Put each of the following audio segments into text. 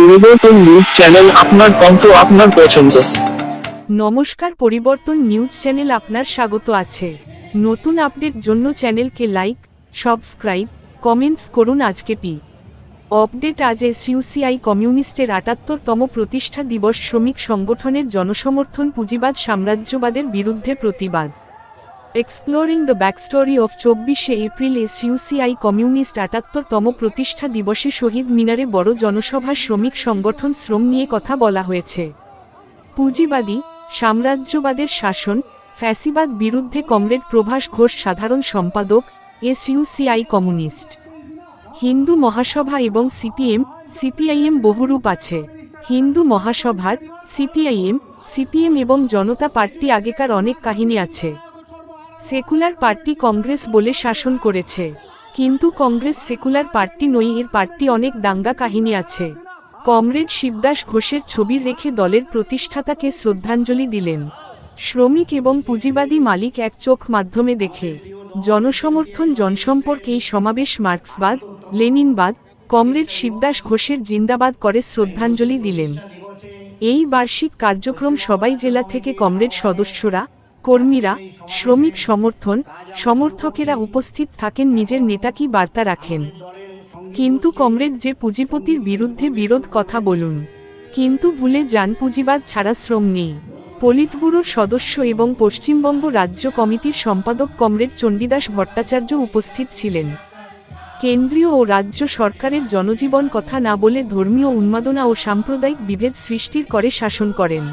পরিবর্তন news channel আপনার কণ্ঠ আপনার পছন্দ। নমস্কার, পরিবর্তন নিউজ চ্যানেল আপনার স্বাগত আছে। নতুন আপডেট জন্য চ্যানেলকে লাইক সাবস্ক্রাইব কমেন্টস করুন আজকে পি। আপডেট আজ এসইউসিআই কমিউনিস্টের আটাত্তরতম প্রতিষ্ঠা দিবস শ্রমিক সংগঠনের জনসমর্থন পুঁজিবাদ সাম্রাজ্যবাদের বিরুদ্ধে প্রতিবাদ। এক্সপ্লোরিং দ্য ব্যাকস্টোরি অফ চব্বিশে এপ্রিল এসইউসিআই কমিউনিস্ট আটাত্তরতম প্রতিষ্ঠা দিবসে শহীদ মিনারে বড় জনসভা শ্রমিক সংগঠন শ্রম নিয়ে কথা বলা হয়েছে। পুঁজিবাদী, সাম্রাজ্যবাদের শাসন, ফ্যাসিবাদ বিরুদ্ধে কমরেড প্রভাস ঘোষ সাধারণ সম্পাদক, এসইউসিআই কমিউনিস্ট। হিন্দু মহাসভা এবং সিপিএম, সিপিআইএম বহুরূপ আছে। হিন্দু মহাসভার, সিপিআইএম, সিপিএম এবং জনতা পার্টি আগেকার অনেক কাহিনী আছে। সেকুলার পার্টি কংগ্রেস বলে শাসন করেছে। কিন্তু কংগ্রেস সেকুলার পার্টি নই, এর পার্টি অনেক দাঙ্গা কাহিনী আছে। কমরেড শিবদাস ঘোষের ছবি রেখে দলের প্রতিষ্ঠাতাকে শ্রদ্ধাঞ্জলি দিলেন। শ্রমিক এবং পুঁজিবাদী মালিক এক চোখ মাধ্যমে দেখে। জনসমর্থন, জনসম্পর্ক, এই সমাবেশ মার্ক্সবাদ, লেনিনবাদ, কমরেড শিবদাস ঘোষের জিন্দাবাদ করে শ্রদ্ধাঞ্জলি দিলেন। এই বার্ষিক কার্যক্রম সবাই জেলা থেকে কমরেড সদস্যরা কর্মীরা, শ্রমিক সমর্থন, সমর্থকেরা উপস্থিত থাকেন, নিজের নেতা কি বার্তা রাখেন। কিন্তু কমরেড যে পুঁজিপতির বিরুদ্ধে বিরোধ কথা বলুন, কিন্তু ভুলে যান পুঁজিবাদ ছাড়া শ্রম নেই। পলিটব্যুরোর সদস্য এবং পশ্চিমবঙ্গ রাজ্য কমিটির সম্পাদক কমরেড চণ্ডীদাস ভট্টাচার্য উপস্থিত ছিলেন। কেন্দ্রীয় ও রাজ্য সরকারের জনজীবন কথা না বলে ধর্মীয় উন্মাদনা ও সাম্প্রদায়িক বিভেদ সৃষ্টির করে শাসন করেন।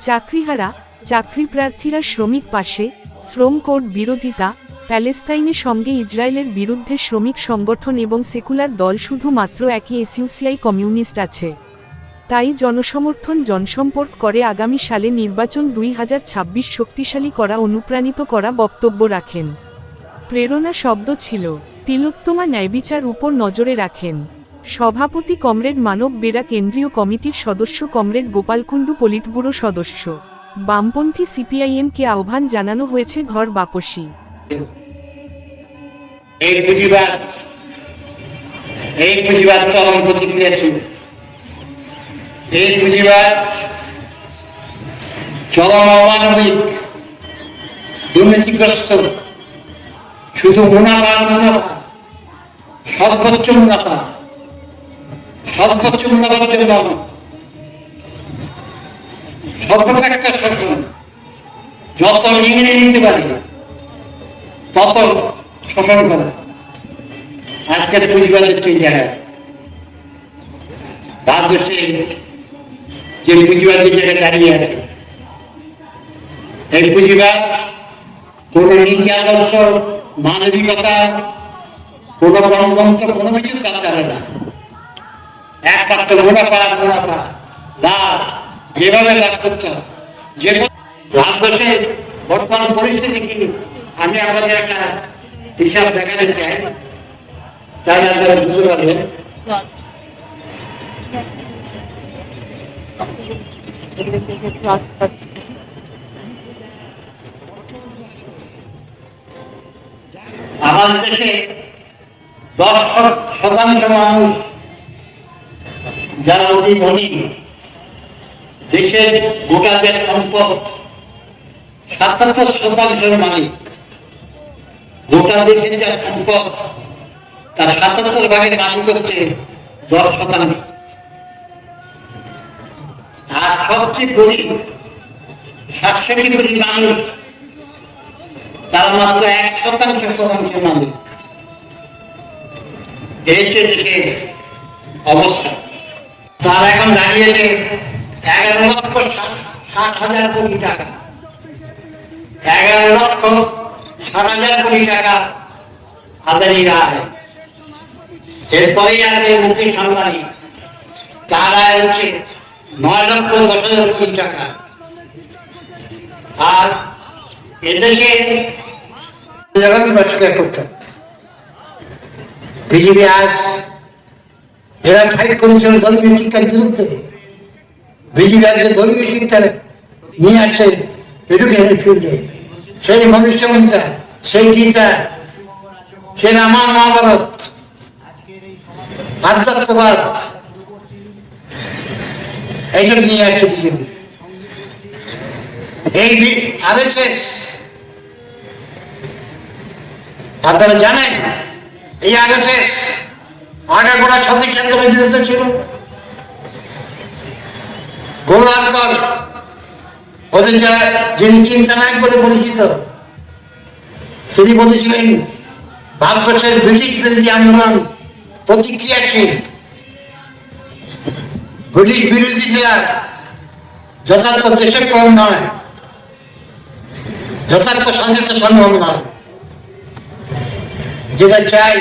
চাকরিহারা চাকরি প্রার্থীরা শ্রমিক পাশে, শ্রম কোড বিরোধিতা প্যালেস্তাইনের সঙ্গে ইসরায়েলের বিরুদ্ধে শ্রমিক সংগঠন এবং সেকুলার দল শুধুমাত্র একই এসইউসিআই কমিউনিস্ট আছে। তাই জনসমর্থন জনসম্পর্ক করে আগামী সালে নির্বাচন দুই হাজার ছাব্বিশ শক্তিশালী করা অনুপ্রাণিত করা বক্তব্য রাখেন। প্রেরণা শব্দ ছিল, তিলোত্তমা ন্যায়বিচার উপর নজরে রাখেন। সভাপতি কমরেড মানব বেরা কেন্দ্রীয় কমিটির সদস্য কমরেড গোপালকুণ্ডু পলিটব্যুরো সদস্য। বামপন্থী সিপিআইএমকে আহ্বান জানানো হয়েছে ঘর বাপসী। শুধু মুনাফা মুনাফা, সর্বোচ্চ মুনাফা, সর্বোচ্চ মুনাফার জন্য সর্বপ্রেক্ষা শোষণ যত নিংড়ে নিতে পারি তত শোষণ করে। আজকের পুঁজিবাদের সেই জায়গায় যে পুঁজিবাদের জায়গায় দাঁড়িয়ে আছে, এই পুঁজিবাদ কোন নীতি আদর্শ মানবিকতা, কোন গণতন্ত্র কোনো কিছু তার জানে না। একমাত্র মুনাফা মুনাফা লাভ যেভাবে লাভ করতে হবে। যে ভারতবর্ষে বর্তমান পরিস্থিতি কি? আমি আপনাদের একটা হিসাব দেখাতে চাই। তাহলে আপনারা বুঝতে পারবেন আমাদের দেশে দশ শতাংশ মানুষ যারা অতি ধনী দেশের গোটা সম্পদ সাতাত্তর শতাংশের মালিক। গোটা দেশের যা সম্পদ তার সাতাত্তর ভাগের মালিক হচ্ছে দশ শতাংশ। আর সবচেয়ে গরিব সাতষট্টি কোটি মানুষ তার মাত্র এক শতাংশ শতাংশের মালিক। এই যে দেশের অবস্থা। তার এখন দাঁড়িয়েছে এগারো লক্ষ ষাট হাজার কোটি টাকা। এগারো লক্ষ ষাট হাজার কোটি টাকা আদানি রায়। এরপরেই আছে মুকেশ আম্বানি। তার আয় হচ্ছে নয় লক্ষ দশ হাজার কোটি টাকা। আর এদেরকে অস্বীকার করতে হবে। বিজেপি আজ এরা ফাইট করেছিল ধর্মীয় শিক্ষার বিরুদ্ধে। বিজেপি আজকে ধর্মীয় শিক্ষা নিয়ে আসছে এডুকেশন ফিল্ডে সেই ভবিষ্যৎ সেই গীতা সেই রামায়ণ নিয়ে আসছে বিজেপি। আপনারা জানেন, এই আর এস এস আগে গোড়া সতীশ চন্দ্রের বিরুদ্ধে ছিল। গোলাঙ্কর ওদের যা যিনি চিন্তা নায়ক বলে পরিচিত, তিনি বলেছিলেন, ভারতবর্ষের ব্রিটিশ বিরোধী আন্দোলন প্রতিক্রিয়াশীল ব্রিটিশ বিরোধীরা যথার্থ দেশের কম নয়, যথার্থ স্বাধীনতা সম্ভব নয়, যেটা চাই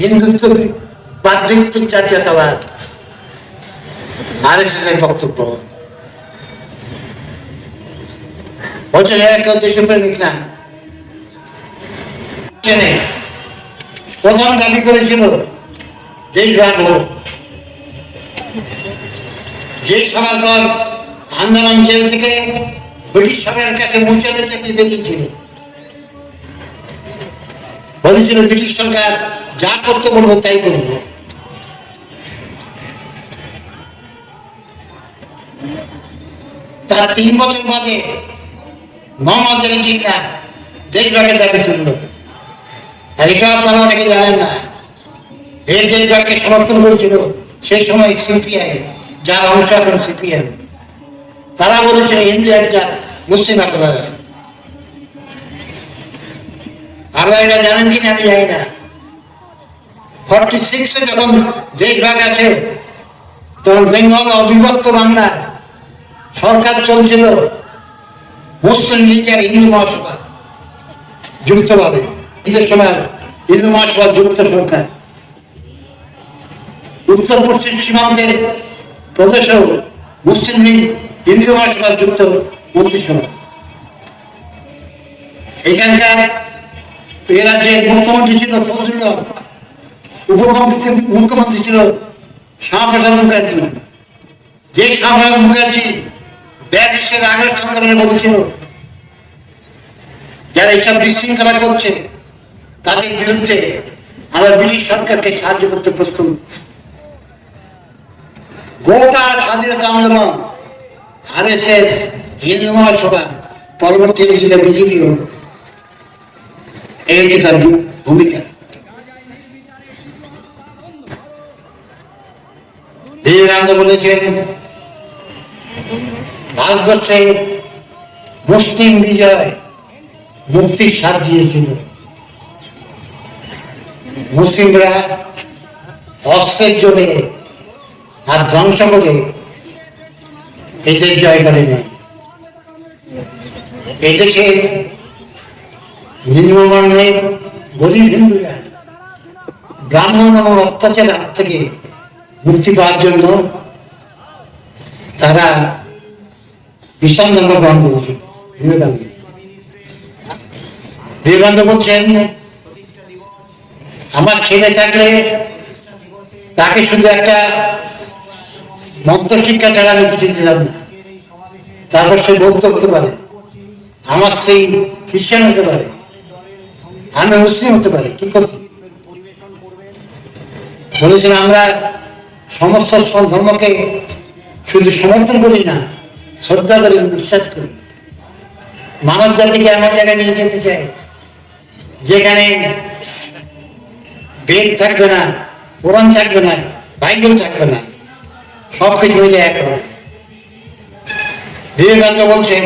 হিন্দুত্ব প্রাকৃতিক জাতীয়তাবাদ। আর এস এর বক্তব্য বলছে এরা কেউ দেশপ্রেমিক না। চেনে। প্রথম দাবি করেছিল, দেশ ভাগ যে সবার পর জেল থেকে ব্রিটিশ সরকারের কাছে মুচালে দেখেছিল বলেছিল, ব্রিটিশ সরকার যা করতে বলব তাই করব। তার তিন বছর বাদে দাবি আর এটা আপনারা অনেকে জানেন না। এই দেশভাগকে সমর্থন করেছিল। সেই সময় সিপিআই, যার অংশ এখন সিপিএম। তারা বলেছিল, হিন্দু একটা মুসলিম এটা জানেন কিনা আমি জানি না। ফর্টি সিক্সে যখন দেশভাগ আছে তখন বেঙ্গল অবিভক্ত বাংলা সরকার চলছিল মুসলিম লীগ আর হিন্দু মহাসভা যুক্তভাবে ঈদের সময় হিন্দু মহাসভা যুক্ত সরকার উত্তর পশ্চিম সীমান্তের প্রদেশেও মুসলিম লীগ হিন্দু মহাসভা যুক্ত মন্ত্রিসভা। এখানকার এ রাজ্যের মুখ্যমন্ত্রী ছিল ফজলুল হক। উপমন্ত্রী মুখ্যমন্ত্রী ছিল শ্যামাপ্রসাদ মুখার্জি। যে শ্যামাপ্রসাদ মুখার্জি ব্যাটিসের আগের আন্দোলনে বলেছিল যারা এইসব বিশৃঙ্খলা করছে তাদের বিরুদ্ধে আমরা ব্রিটিশ সরকারকে সাহায্য করতে প্রস্তুত। গোটা স্বাধীনতা আন্দোলন আর এস এস হিন্দু মহাসভা পরবর্তীতে ছিল বিজেপি এই তার ভূমিকা। বলেছেন ভারতবর্ষে মুসলিম বিজয় মুক্তির স্বাদ দিয়েছিল। মুসলিমরা অস্ত্রের জোরে আর ধ্বংস করে এই দেশ জয় করে নেয়। এই দেশে নিম্নবর্ণের গরিব হিন্দুরা ব্রাহ্মণ এবং অত্যাচার হাত থেকে মুক্তি পাওয়ার জন্য তারা ইসলাম ধর্ম বিবেকানন্দ। বিবেকানন্দ বলছেন, আমার ছেলে থাকলে তাকে শুধু একটা মন্ত্র শিক্ষা ছাড়া আমি কিছু দিলাম না। তারপর সে বলতে হতে পারে, আমার সেই খ্রিস্টান হতে পারে, আমি মুসলিম হতে পারে, কি করছি? বলেছেন, আমরা সমস্ত ধর্মকে শুধু সমর্থন করি না শ্রদ্ধা করি বিশ্বাস করি। মানব জাতিকে এমন জায়গায় নিয়ে যেতে চাই, যেখানে বেদ থাকবে না, কোরআন থাকবে না, বাইবেল থাকবে না সব কিছু মিলে এক বিবেকানন্দ বলছেন